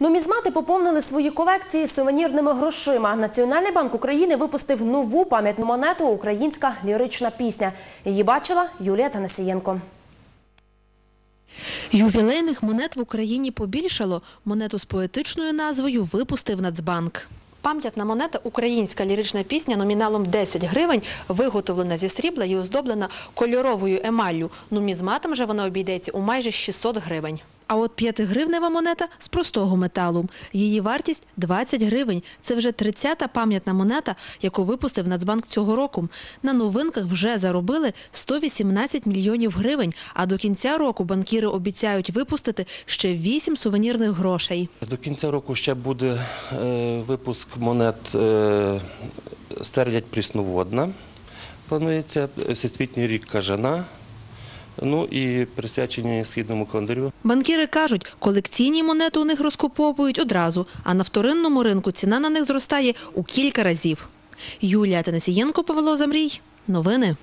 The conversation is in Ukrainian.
Нумізмати поповнили свої колекції сувенірними грошима. Національний банк України випустив нову пам'ятну монету Українська лірична пісня. Її бачила Юлія Танасієнко. Ювілейних монет в Україні побільшало. Монету з поетичною назвою випустив Нацбанк. Пам'ятна монета «Українська лірична пісня» номіналом 10 гривень, виготовлена зі срібла і оздоблена кольоровою емаллю. Нумізматам же вона обійдеться у майже 600 гривень. А от 5-гривнева монета з простого металу. Її вартість – 20 гривень. Це вже 30-та пам'ятна монета, яку випустив Нацбанк цього року. На новинках вже заробили 118 мільйонів гривень, а до кінця року банкіри обіцяють випустити ще 8 сувенірних грошей. До кінця року ще буде е, випуск монет е, стерлядь прісноводна. Планується всесвітній рік кажана. Ну і присвячені східному календарю. Банкіри кажуть, колекційні монети у них розкуповують одразу, а на вторинному ринку ціна на них зростає у кілька разів. Юлія Танасієнко, Павло Замрій. Новини.